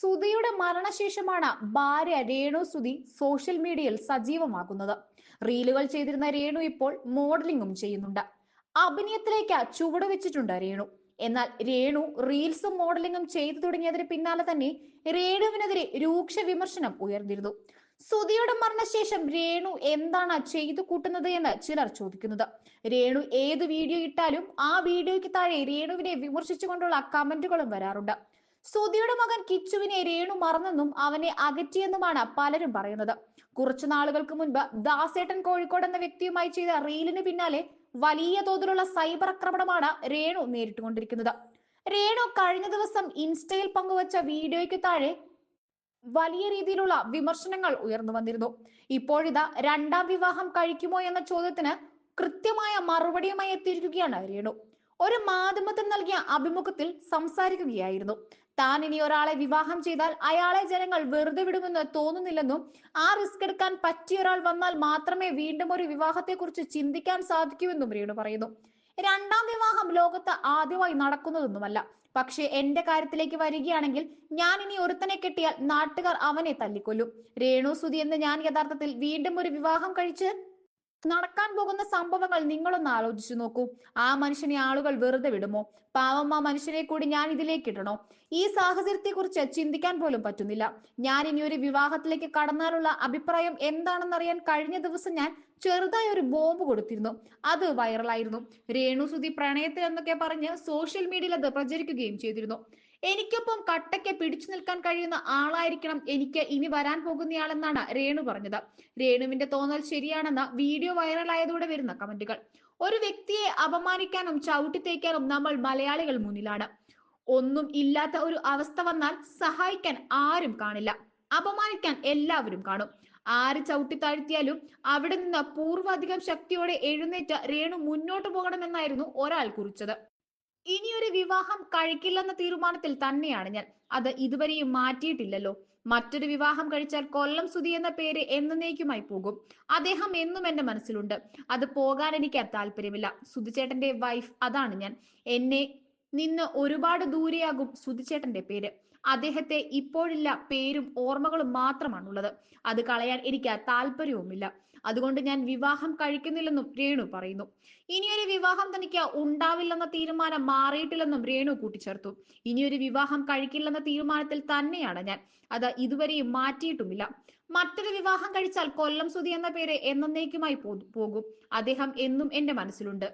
സുധിയുടെ മരണശേഷമാണ് ഭാര്യ രേണു സുധി സോഷ്യൽ മീഡിയയിൽ സജീവമാകുന്നത്. റീലുകൾ ചെയ്തിരുന്ന രേണു ഇപ്പോൾ മോഡലിംഗും ചെയ്യുന്നുണ്ട്. അഭിനയത്തിലേക്ക് ചുവടുവെച്ചിട്ടുണ്ട് രേണു. എന്നാൽ രേണു റീൽസും മോഡലിംഗും ചെയ്തു തുടങ്ങിയതിന് പിന്നാലെ തന്നെ രേണുവിനെതിരെ രൂക്ഷ വിമർശനം ഉയർന്നിരുന്നു. സുധിയുടെ മരണശേഷം രേണു എന്താണ് ചെയ്തു കൂട്ടുന്നത് എന്ന് ചിലർ ചോദിക്കുന്നത്. രേണു ഏത് വീഡിയോ ഇട്ടാലും ആ വീഡിയോയ്ക്ക് താഴെ രേണുവിനെ വിമർശിച്ചുകൊണ്ടുള്ള കമന്റുകളും വരാറുണ്ട്. സുധിയുടെ മകൻ കിച്ചുവിനെ രേണു മറന്നെന്നും അവനെ അകറ്റിയെന്നുമാണ് പലരും പറയുന്നത്. കുറച്ചു നാളുകൾക്ക് മുൻപ് ദാസേട്ടൻ കോഴിക്കോട് എന്ന വ്യക്തിയുമായി ചെയ്ത റീലിന് പിന്നാലെ വലിയ തോതിലുള്ള സൈബർ ആക്രമണമാണ് രേണു നേരിട്ടുകൊണ്ടിരിക്കുന്നത്. രേണു കഴിഞ്ഞ ദിവസം ഇൻസ്റ്റയിൽ പങ്കുവച്ച വീഡിയോയ്ക്ക് താഴെ വലിയ രീതിയിലുള്ള വിമർശനങ്ങൾ ഉയർന്നു വന്നിരുന്നു. ഇപ്പോഴിതാ രണ്ടാം വിവാഹം കഴിക്കുമോ എന്ന ചോദ്യത്തിന് കൃത്യമായ മറുപടിയുമായി എത്തിയിരിക്കുകയാണ് രേണു. ഒരു മാധ്യമത്തിന് നൽകിയ അഭിമുഖത്തിൽ സംസാരിക്കുകയായിരുന്നു. താൻ ഇനി ഒരാളെ വിവാഹം ചെയ്താൽ അയാളെ ജനങ്ങൾ വെറുതെ വിടുമെന്ന് തോന്നുന്നില്ലെന്നും ആ റിസ്ക് എടുക്കാൻ പറ്റിയ ഒരാൾ വന്നാൽ മാത്രമേ വീണ്ടും ഒരു വിവാഹത്തെക്കുറിച്ച് ചിന്തിക്കാൻ സാധിക്കൂവെന്നും രേണു പറയുന്നു. രണ്ടാം വിവാഹം ലോകത്ത് ആദ്യമായി നടക്കുന്നതൊന്നുമല്ല. പക്ഷേ എന്റെ കാര്യത്തിലേക്ക് വരികയാണെങ്കിൽ ഞാൻ ഇനി ഒരുത്തനെ കെട്ടിയാൽ നാട്ടുകാർ അവനെ തല്ലിക്കൊല്ലും. രേണു സുധി എന്ന് ഞാൻ യഥാർത്ഥത്തിൽ വീണ്ടും ഒരു വിവാഹം കഴിച്ച് നടക്കാൻ പോകുന്ന സംഭവങ്ങൾ നിങ്ങളൊന്ന് ആലോചിച്ചു നോക്കൂ. ആ മനുഷ്യനെ ആളുകൾ വെറുതെ വിടുമോ? പാവം ആ മനുഷ്യനെ കൂടി ഞാൻ ഇതിലേക്ക് ഇടണോ? ഈ സാഹചര്യത്തെ കുറിച്ച് ചിന്തിക്കാൻ പോലും പറ്റുന്നില്ല. ഞാൻ ഇനി ഒരു വിവാഹത്തിലേക്ക് കടന്നാലുള്ള അഭിപ്രായം എന്താണെന്നറിയാൻ കഴിഞ്ഞ ദിവസം ഞാൻ ചെറുതായി ഒരു ബോംബ് കൊടുത്തിരുന്നു. അത് വൈറലായിരുന്നു രേണു സുധി പ്രണയത്തിൽ എന്നൊക്കെ പറഞ്ഞ് സോഷ്യൽ മീഡിയയിൽ അത് പ്രചരിക്കുകയും ചെയ്തിരുന്നു. എനിക്കൊപ്പം കട്ടയ്ക്ക് പിടിച്ചു നിൽക്കാൻ കഴിയുന്ന ആളായിരിക്കണം എനിക്ക് ഇനി വരാൻ പോകുന്നയാളെന്നാണ് രേണു പറഞ്ഞത്. രേണുവിന്റെ തോന്നൽ ശരിയാണെന്ന വീഡിയോ വൈറലായതോടെ വരുന്ന കമന്റുകൾ. ഒരു വ്യക്തിയെ അപമാനിക്കാനും ചവിട്ടിത്തേക്കാനും നമ്മൾ മലയാളികൾ മുന്നിലാണ്. ഒന്നും ഇല്ലാത്ത ഒരു അവസ്ഥ വന്നാൽ സഹായിക്കാൻ ആരും കാണില്ല. അപമാനിക്കാൻ എല്ലാവരും കാണും. ആര് ചവിട്ടി താഴ്ത്തിയാലും അവിടെ നിന്ന് പൂർവാധികം ശക്തിയോടെ എഴുന്നേറ്റ് രേണു മുന്നോട്ട് പോകണമെന്നായിരുന്നു ഒരാൾ കുറിച്ചത്. ഇനിയൊരു വിവാഹം കഴിക്കില്ലെന്ന തീരുമാനത്തിൽ തന്നെയാണ് ഞാൻ. അത് ഇതുവരെയും മാറ്റിയിട്ടില്ലല്ലോ. മറ്റൊരു വിവാഹം കഴിച്ചാൽ കൊല്ലം സുധി എന്ന പേര് എന്നേക്കുമായി പോകും. അദ്ദേഹം എന്നും എന്റെ മനസ്സിലുണ്ട്. അത് പോകാൻ എനിക്ക് താല്പര്യമില്ല. സുധിചേട്ടന്റെ വൈഫ് അതാണ് ഞാൻ. എന്നെ നിന്ന് ഒരുപാട് ദൂരെയാകും സുധിച്ചേട്ടന്റെ പേര്. അദ്ദേഹത്തെ ഇപ്പോഴില്ല പേരും ഓർമ്മകളും മാത്രമാണുള്ളത്. അത് കളയാൻ എനിക്ക് താല്പര്യവുമില്ല. അതുകൊണ്ട് ഞാൻ വിവാഹം കഴിക്കുന്നില്ലെന്നും രേണു പറയുന്നു. ഇനിയൊരു വിവാഹം തനിക്ക് ഉണ്ടാവില്ലെന്ന തീരുമാനം മാറിയിട്ടില്ലെന്നും രേണു കൂട്ടിച്ചേർത്തു. ഇനിയൊരു വിവാഹം കഴിക്കില്ലെന്ന തീരുമാനത്തിൽ തന്നെയാണ് ഞാൻ. അത് ഇതുവരെയും മാറ്റിയിട്ടുമില്ല. മറ്റൊരു വിവാഹം കഴിച്ചാൽ കൊല്ലം സുധി എന്ന പേര് എന്നേക്കുമായി പോകും. അദ്ദേഹം എന്നും എന്റെ മനസ്സിലുണ്ട്.